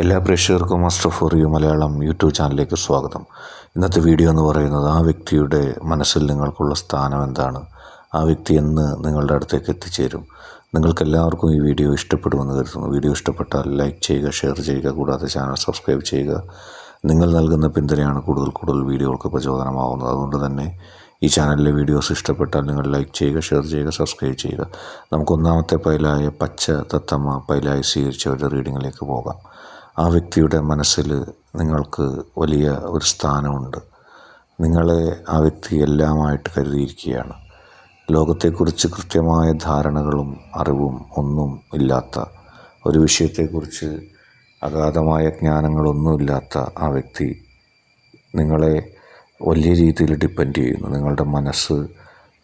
എല്ലാ പ്രേക്ഷകർക്കും master for you Malayalam YouTube ചാനലിലേക്ക് സ്വാഗതം. ഇന്നത്തെ വീഡിയോ എന്ന് പറയുന്നത് ആ വ്യക്തിയുടെ മനസ്സിൽ നിങ്ങൾക്കുള്ള സ്ഥാനം എന്താണ്? ആ വ്യക്തി എന്ന് നിങ്ങളുടെ അടുത്തേക്ക് എത്തിച്ചേരും. നിങ്ങൾക്കെല്ലാവർക്കും ഈ വീഡിയോ ഇഷ്ടപ്പെടുമെന്ന് കരുതുന്നു. വീഡിയോ ഇഷ്ടപ്പെട്ടാൽ ലൈക്ക് ചെയ്യുക ഷെയർ ചെയ്യുക കൂടാതെ ചാനൽ സബ്സ്ക്രൈബ് ചെയ്യുക. നിങ്ങൾ നൽകുന്ന പിന്തുണയാണ് കൂടുതൽ കൂടുതൽ വീഡിയോകൾക്ക് പ്രചോദനമാവുന്നത്. അതുകൊണ്ട് തന്നെ ഈ ചാനലിലെ വീഡിയോസ് ഇഷ്ടപ്പെട്ടാൽ നിങ്ങൾ ലൈക്ക് ചെയ്യുക ഷെയർ ചെയ്യുക സബ്സ്ക്രൈബ് ചെയ്യുക. നമുക്ക് ഒന്നാമത്തെ പൈലായ പച്ച തത്തമ്മ പൈലായി സ്വീകരിച്ചവരുടെ റീഡിങ്ങിലേക്ക് പോകാം. ആ വ്യക്തിയുടെ മനസ്സിൽ നിങ്ങൾക്ക് വലിയ ഒരു സ്ഥാനമുണ്ട്. നിങ്ങളെ ആ വ്യക്തി എല്ലാമായിട്ട് കരുതിയിരിക്കുകയാണ്. ലോകത്തെക്കുറിച്ച് കൃത്യമായ ധാരണകളും അറിവും ഒന്നും ഇല്ലാത്ത ഒരു വിഷയത്തെക്കുറിച്ച് അഗാധമായ ജ്ഞാനങ്ങളൊന്നുമില്ലാത്ത ആ വ്യക്തി നിങ്ങളെ വലിയ രീതിയിൽ ഡിപ്പെൻഡ് ചെയ്യുന്നു. നിങ്ങളുടെ മനസ്സ്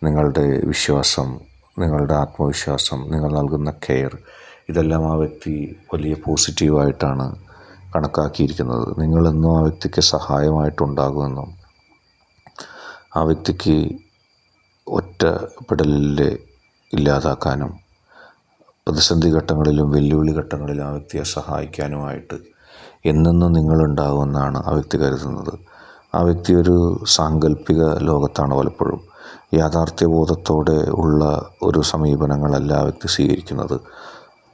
നിങ്ങളുടെ വിശ്വാസം നിങ്ങളുടെ ആത്മവിശ്വാസം നിങ്ങൾ നൽകുന്ന കെയർ ഇതെല്ലാം ആ വ്യക്തി വലിയ പോസിറ്റീവായിട്ടാണ് കണക്കാക്കിയിരിക്കുന്നത്. നിങ്ങളെന്നും ആ വ്യക്തിക്ക് സഹായമായിട്ടുണ്ടാകുമെന്നും. ആ വ്യക്തിക്ക് ഒറ്റപ്പെടലിൽ ഇല്ലാതാക്കാനും പ്രതിസന്ധി ഘട്ടങ്ങളിലും വെല്ലുവിളി ഘട്ടങ്ങളിലും ആ വ്യക്തിയെ സഹായിക്കാനുമായിട്ട് എന്നെന്നും നിങ്ങളുണ്ടാകുമെന്നാണ് ആ വ്യക്തി കരുതുന്നത്. ആ വ്യക്തി ഒരു സാങ്കല്പിക ലോകത്താണ് പലപ്പോഴും. യാഥാർത്ഥ്യബോധത്തോടെ ഉള്ള ഒരു സമീപനങ്ങളല്ല ആ വ്യക്തി സ്വീകരിക്കുന്നത്.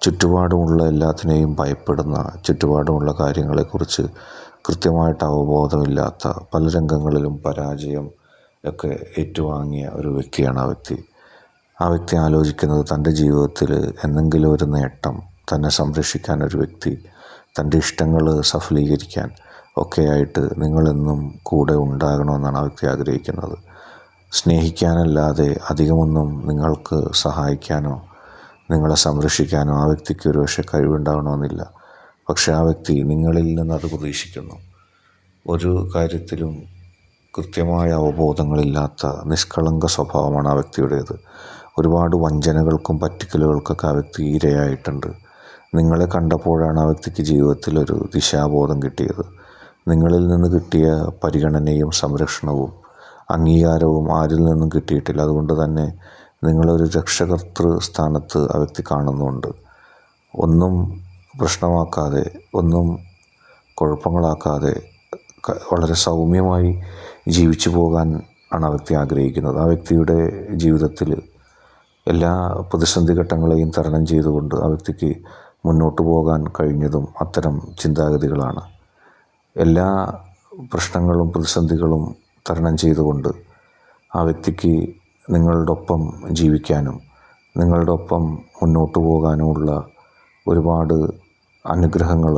ചുറ്റുപാടുമുള്ള എല്ലാത്തിനെയും ഭയപ്പെടുന്ന ചുറ്റുപാടുമുള്ള കാര്യങ്ങളെക്കുറിച്ച് കൃത്യമായിട്ട് അവബോധമില്ലാത്ത പല രംഗങ്ങളിലും പരാജയം ഒക്കെ ഏറ്റുവാങ്ങിയ ഒരു വ്യക്തിയാണ് ആ വ്യക്തി. ആ വ്യക്തി ആലോചിക്കുന്നത് തന്റെ ജീവിതത്തിൽ എന്തെങ്കിലും ഒരു നേട്ടം തന്നെ സംരക്ഷിക്കാൻ ഒരു വ്യക്തി തന്റെ ഇഷ്ടങ്ങൾ സഫലീകരിക്കാൻ ഒക്കെയായിട്ട് നിങ്ങളെന്നും കൂടെ ഉണ്ടാകണമെന്നാണ് ആ വ്യക്തി ആഗ്രഹിക്കുന്നത്. സ്നേഹിക്കാനല്ലാതെ അധികമൊന്നും നിങ്ങൾക്ക് സഹായിക്കാനോ നിങ്ങളെ സംരക്ഷിക്കാനോ ആ വ്യക്തിക്ക് ഒരു പക്ഷേ കഴിവുണ്ടാവണമെന്നില്ല. പക്ഷെ ആ വ്യക്തി നിങ്ങളിൽ നിന്ന് അത് പ്രതീക്ഷിക്കുന്നു. ഒരു കാര്യത്തിലും കൃത്യമായ അവബോധങ്ങളില്ലാത്ത നിഷ്കളങ്ക സ്വഭാവമാണ് ആ വ്യക്തിയുടേത്. ഒരുപാട് വഞ്ചനകൾക്കും പറ്റിക്കലുകൾക്കൊക്കെ ആ വ്യക്തി ഇരയായിട്ടുണ്ട്. നിങ്ങളെ കണ്ടപ്പോഴാണ് ആ വ്യക്തിക്ക് ജീവിതത്തിലൊരു ദിശാബോധം കിട്ടിയത്. നിങ്ങളിൽ നിന്ന് കിട്ടിയ പരിഗണനയും സംരക്ഷണവും അംഗീകാരവും ആരിൽ നിന്നും കിട്ടിയിട്ടില്ല. അതുകൊണ്ട് തന്നെ നിങ്ങളൊരു രക്ഷകർത്തൃ സ്ഥാനത്ത് ആ വ്യക്തി കാണുന്നുണ്ട്. ഒന്നും പ്രശ്നമാക്കാതെ ഒന്നും കുഴപ്പങ്ങളാക്കാതെ വളരെ സൗമ്യമായി ജീവിച്ചു പോകാൻ ആണ് ആ വ്യക്തി ആഗ്രഹിക്കുന്നത്. ആ വ്യക്തിയുടെ ജീവിതത്തിൽ എല്ലാ പ്രതിസന്ധി ഘട്ടങ്ങളെയും തരണം ചെയ്തുകൊണ്ട് ആ വ്യക്തിക്ക് മുന്നോട്ട് പോകാൻ കഴിഞ്ഞതും അത്തരം ചിന്താഗതികളാണ്. എല്ലാ പ്രശ്നങ്ങളും പ്രതിസന്ധികളും തരണം ചെയ്തുകൊണ്ട് ആ വ്യക്തിക്ക് നിങ്ങളുടെ ഒപ്പം ജീവിക്കാനും നിങ്ങളുടെ ഒപ്പം മുന്നോട്ട് പോകാനുമുള്ള ഒരുപാട് അനുഗ്രഹങ്ങൾ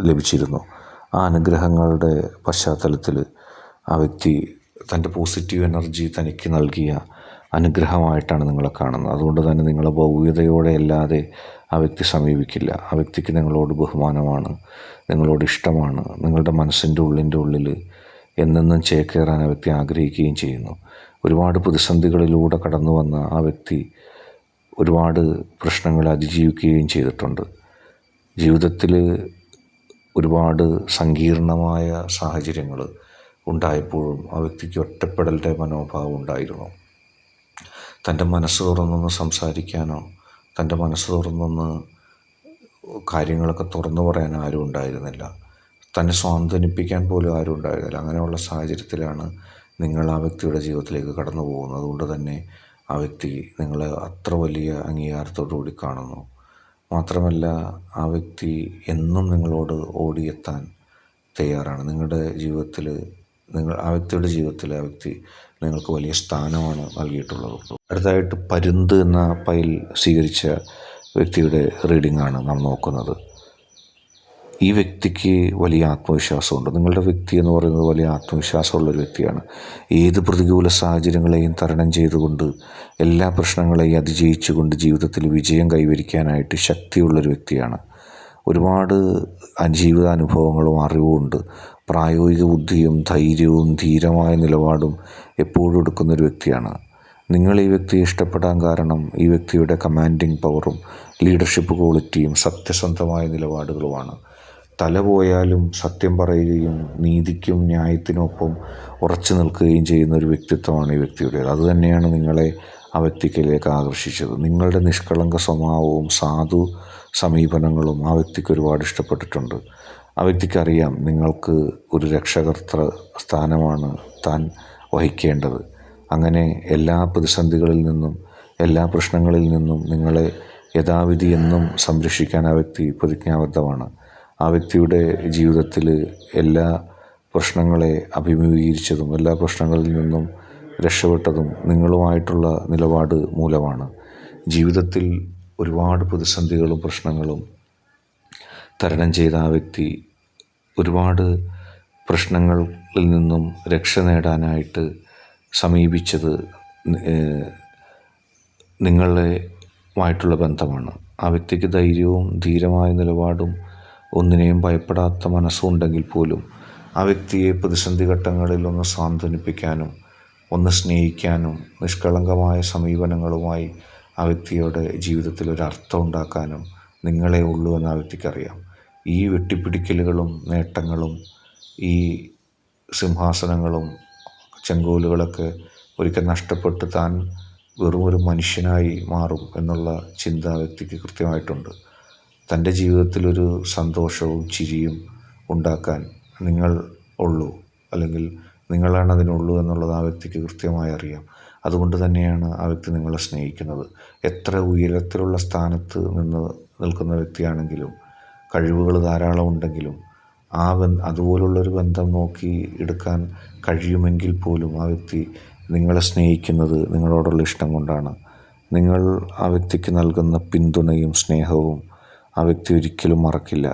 ലഭിച്ചിരുന്നു. ആ അനുഗ്രഹങ്ങളുടെ പശ്ചാത്തലത്തിൽ ആ വ്യക്തി തന്റെ പോസിറ്റീവ് എനർജി തനിക്ക് നൽകിയ അനുഗ്രഹമായിട്ടാണ് നിങ്ങളെ കാണുന്നത്. അതുകൊണ്ട് തന്നെ നിങ്ങളെ ഭൗവ്യതയോടെ അല്ലാതെ ആ വ്യക്തി സമീപിക്കില്ല. ആ വ്യക്തിക്ക് നിങ്ങളോട് ബഹുമാനമാണ് നിങ്ങളോട് ഇഷ്ടമാണ് നിങ്ങളുടെ മനസ്സിന്റെ ഉള്ളിന്റെ ഉള്ളിൽ എന്നെന്നും ചേക്കേറാൻ ആ വ്യക്തി ആഗ്രഹിക്കുകയും ചെയ്യുന്നു. ഒരുപാട് പ്രതിസന്ധികളിലൂടെ കടന്നു വന്ന ആ വ്യക്തി ഒരുപാട് പ്രശ്നങ്ങളെ അതിജീവിക്കുകയും ചെയ്തിട്ടുണ്ട്. ജീവിതത്തിൽ ഒരുപാട് സങ്കീർണമായ സാഹചര്യങ്ങൾ ഉണ്ടായപ്പോഴും ആ വ്യക്തിക്ക് ഒറ്റപ്പെടലിന്റെ മനോഭാവം ഉണ്ടായിരുന്നു. തന്റെ മനസ്സ് തുറന്നൊന്ന് സംസാരിക്കാനോ തന്റെ മനസ്സ് തുറന്നൊന്ന് കാര്യങ്ങളൊക്കെ തുറന്നു പറയാൻ ആരും ഉണ്ടായിരുന്നില്ല. തന്നെ സ്വാന്തനിപ്പിക്കാൻ പോലും ആരും ഉണ്ടായിരുന്നില്ല. അങ്ങനെയുള്ള സാഹചര്യത്തിലാണ് നിങ്ങൾ ആ വ്യക്തിയുടെ ജീവിതത്തിലേക്ക് കടന്നു പോകുന്നു. അതുകൊണ്ട് തന്നെ ആ വ്യക്തി നിങ്ങളെ അത്ര വലിയ അംഗീകാരത്തോടു കൂടി കാണുന്നു. മാത്രമല്ല ആ വ്യക്തി എന്നും നിങ്ങളോട് ഓടിയെത്താൻ തയ്യാറാണ്. നിങ്ങളുടെ ജീവിതത്തിൽ നിങ്ങൾ ആ വ്യക്തിയുടെ ജീവിതത്തിൽ ആ വ്യക്തി നിങ്ങൾക്ക് വലിയ സ്ഥാനമാണ് നൽകിയിട്ടുള്ളത്. അടുത്തതായിട്ട് പരുന്ത് എന്ന പൈൽ സ്വീകരിച്ച വ്യക്തിയുടെ റീഡിംഗ് ആണ് നാം നോക്കുന്നത്. ഈ വ്യക്തിക്ക് വലിയ ആത്മവിശ്വാസമുണ്ട്. നിങ്ങളുടെ വ്യക്തി എന്ന് പറയുന്നത് വലിയ ആത്മവിശ്വാസമുള്ള ഒരു വ്യക്തിയാണ്. ഏത് പ്രതികൂല സാഹചര്യങ്ങളെയും തരണം ചെയ്തുകൊണ്ട് എല്ലാ പ്രശ്നങ്ങളെയും അതിജയിച്ചുകൊണ്ട് ജീവിതത്തിൽ വിജയം കൈവരിക്കാനായിട്ട് ശക്തിയുള്ളൊരു വ്യക്തിയാണ്. ഒരുപാട് ജീവിതാനുഭവങ്ങളും അറിവും ഉണ്ട് പ്രായോഗിക ബുദ്ധിയും ധൈര്യവും ധീരമായ നിലപാടും എപ്പോഴും എടുക്കുന്നൊരു വ്യക്തിയാണ്. നിങ്ങൾ ഈ വ്യക്തിയെ ഇഷ്ടപ്പെടാൻ കാരണം ഈ വ്യക്തിയുടെ കമാൻഡിങ് പവറും ലീഡർഷിപ്പ് ക്വാളിറ്റിയും സത്യസന്ധമായ നിലപാടുകളുമാണ്. തല പോയാലും സത്യം പറയുകയും നീതിക്കും ന്യായത്തിനൊപ്പം ഉറച്ചു നിൽക്കുകയും ചെയ്യുന്ന ഒരു വ്യക്തിത്വമാണ് ഈ വ്യക്തിയുടേത് അതുതന്നെയാണ് നിങ്ങളെ ആ വ്യക്തിക്കിലേക്ക് ആകർഷിച്ചത്. നിങ്ങളുടെ നിഷ്കളങ്ക സ്വഭാവവും സാധു സമീപനങ്ങളും ആ വ്യക്തിക്ക് ഒരുപാട് ഇഷ്ടപ്പെട്ടിട്ടുണ്ട്. ആ വ്യക്തിക്കറിയാം നിങ്ങൾക്ക് ഒരു രക്ഷകർത്തൃ സ്ഥാനമാണ് താൻ വഹിക്കേണ്ടത്. അങ്ങനെ എല്ലാ പ്രതിസന്ധികളിൽ നിന്നും എല്ലാ പ്രശ്നങ്ങളിൽ നിന്നും നിങ്ങളെ യഥാവിധി എന്നും സംരക്ഷിക്കാൻ ആ വ്യക്തി പ്രതിജ്ഞാബദ്ധമാണ്. ആ വ്യക്തിയുടെ ജീവിതത്തിൽ എല്ലാ പ്രശ്നങ്ങളെ അഭിമുഖീകരിച്ചതും എല്ലാ പ്രശ്നങ്ങളിൽ നിന്നും രക്ഷപ്പെട്ടതും നിങ്ങളുമായിട്ടുള്ള നിലപാട് മൂലമാണ്. ജീവിതത്തിൽ ഒരുപാട് പ്രതിസന്ധികളും പ്രശ്നങ്ങളും തരണം ചെയ്ത ആ വ്യക്തി ഒരുപാട് പ്രശ്നങ്ങളിൽ നിന്നും രക്ഷ നേടാനായിട്ട് സമീപിച്ചത് നിങ്ങളുമായിട്ടുള്ള ബന്ധമാണ്. ആ വ്യക്തിക്ക് ധൈര്യവും ധീരമായ നിലപാടും ഒന്നിനെയും ഭയപ്പെടാത്ത മനസ്സുണ്ടെങ്കിൽ പോലും ആ വ്യക്തിയെ പ്രതിസന്ധി ഘട്ടങ്ങളിൽ ഒന്ന് സാന്ത്വനിപ്പിക്കാനും ഒന്ന് സ്നേഹിക്കാനും നിഷ്കളങ്കമായ സമീപനങ്ങളുമായി ആ വ്യക്തിയുടെ ജീവിതത്തിൽ ഒരു അർത്ഥം ഉണ്ടാക്കാനും നിങ്ങളെ ഉള്ളൂ എന്ന് ആ വ്യക്തിക്കറിയാം ഈ വെട്ടിപ്പിടിക്കലുകളും നേട്ടങ്ങളും ഈ സിംഹാസനങ്ങളും ചെങ്കോലുകളൊക്കെ ഒരിക്കൽ നഷ്ടപ്പെട്ട് താൻ വെറും ഒരു മനുഷ്യനായി മാറും എന്നുള്ള ചിന്ത ആ വ്യക്തിക്ക് കൃത്യമായിട്ടുണ്ട്. തന്റെ ജീവിതത്തിലൊരു സന്തോഷവും ചിരിയും ഉണ്ടാക്കാൻ നിങ്ങൾ ഉള്ളൂ. അല്ലെങ്കിൽ നിങ്ങളാണ് അതിനുള്ളൂ എന്നുള്ളത് ആ വ്യക്തിക്ക് കൃത്യമായി അറിയാം. അതുകൊണ്ട് തന്നെയാണ് ആ വ്യക്തി നിങ്ങളെ സ്നേഹിക്കുന്നത്. എത്ര ഉയരത്തിലുള്ള സ്ഥാനത്ത് നിന്ന് നിൽക്കുന്ന വ്യക്തിയാണെങ്കിലും കഴിവുകൾ ധാരാളം ഉണ്ടെങ്കിലും ആ ബന് അതുപോലുള്ളൊരു ബന്ധം നോക്കി എടുക്കാൻ കഴിയുമെങ്കിൽ പോലും ആ വ്യക്തി നിങ്ങളെ സ്നേഹിക്കുന്നത് നിങ്ങളോടുള്ള ഇഷ്ടം കൊണ്ടാണ്. നിങ്ങൾ ആ വ്യക്തിക്ക് നൽകുന്ന പിന്തുണയും സ്നേഹവും ആ വ്യക്തി ഒരിക്കലും മറക്കില്ല.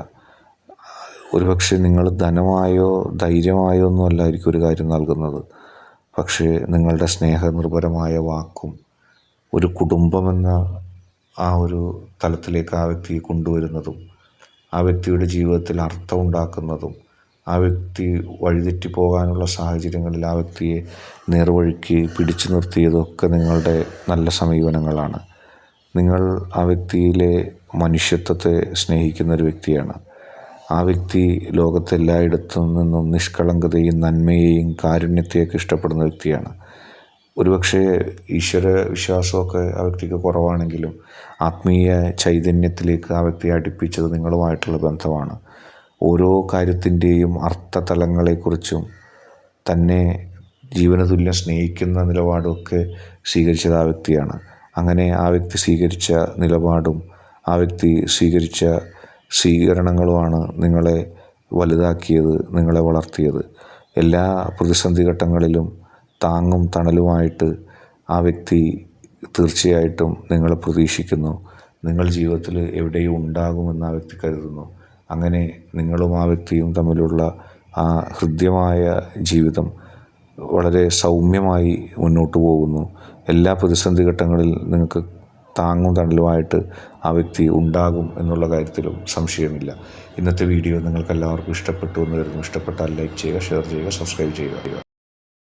ഒരുപക്ഷെ നിങ്ങൾ ധനമായോ ധൈര്യമായോ ഒന്നും അല്ലായിരിക്കും ഒരു കാര്യം നൽകുന്നത്. പക്ഷേ നിങ്ങളുടെ സ്നേഹനിർഭരമായ വാക്കും ഒരു കുടുംബമെന്ന ആ ഒരു തലത്തിലേക്ക് ആ വ്യക്തിയെ കൊണ്ടുവരുന്നതും ആ വ്യക്തിയുടെ ജീവിതത്തിൽ അർത്ഥം ഉണ്ടാക്കുന്നതും ആ വ്യക്തി വഴിതെറ്റി പോകാനുള്ള സാഹചര്യങ്ങളിൽ ആ വ്യക്തിയെ നേർവഴിക്ക് പിടിച്ചു നിർത്തിയതൊക്കെ നിങ്ങളുടെ നല്ല സമീപനങ്ങളാണ്. നിങ്ങൾ ആ വ്യക്തിയിലെ മനുഷ്യത്വത്തെ സ്നേഹിക്കുന്ന ഒരു വ്യക്തിയാണ്. ആ വ്യക്തി ലോകത്തെല്ലായിടത്തു നിന്നും നിഷ്കളങ്കതയും നന്മയെയും കാരുണ്യത്തെയൊക്കെ ഇഷ്ടപ്പെടുന്ന വ്യക്തിയാണ്. ഒരുപക്ഷെ ഈശ്വര വിശ്വാസമൊക്കെ ആ വ്യക്തിക്ക് കുറവാണെങ്കിലും ആത്മീയ ചൈതന്യത്തിലേക്ക് ആ വ്യക്തിയെ അടുപ്പിച്ചത് നിങ്ങളുമായിട്ടുള്ള ബന്ധമാണ്. ഓരോ കാര്യത്തിന്റെയും അർത്ഥ തലങ്ങളെക്കുറിച്ചും തന്നെ ജീവനതുല്യം സ്നേഹിക്കുന്ന നിലപാടുമൊക്കെ സ്വീകരിച്ചത് ആ വ്യക്തിയാണ്. അങ്ങനെ ആ വ്യക്തി സ്വീകരിച്ച നിലപാടും ആ വ്യക്തി സ്വീകരിച്ച സ്വീകരണങ്ങളുമാണ് നിങ്ങളെ വലുതാക്കിയത് നിങ്ങളെ വളർത്തിയത്. എല്ലാ പ്രതിസന്ധി ഘട്ടങ്ങളിലും താങ്ങും തണലുമായിട്ട് ആ വ്യക്തി തീർച്ചയായിട്ടും നിങ്ങളെ പ്രതീക്ഷിക്കുന്നു. നിങ്ങൾ ജീവിതത്തിൽ എവിടെയും ഉണ്ടാകുമെന്ന് ആ വ്യക്തി കരുതുന്നു. അങ്ങനെ നിങ്ങളും ആ വ്യക്തിയും തമ്മിലുള്ള ആ ഹൃദ്യമായ ജീവിതം വളരെ സൗമ്യമായി മുന്നോട്ട് പോകുന്നു. എല്ലാ പ്രതിസന്ധി ഘട്ടങ്ങളിൽ നിങ്ങൾക്ക് താങ്ങും തണലുമായിട്ട് ആ വ്യക്തി ഉണ്ടാകും എന്നുള്ള കാര്യത്തിലും സംശയമില്ല. ഇന്നത്തെ വീഡിയോ നിങ്ങൾക്ക് എല്ലാവർക്കും ഇഷ്ടപ്പെട്ടു എന്ന് കരുതുന്നു. ഇഷ്ടപ്പെട്ടാൽ ലൈക്ക് ചെയ്യുക ഷെയർ ചെയ്യുക സബ്സ്ക്രൈബ് ചെയ്യുക.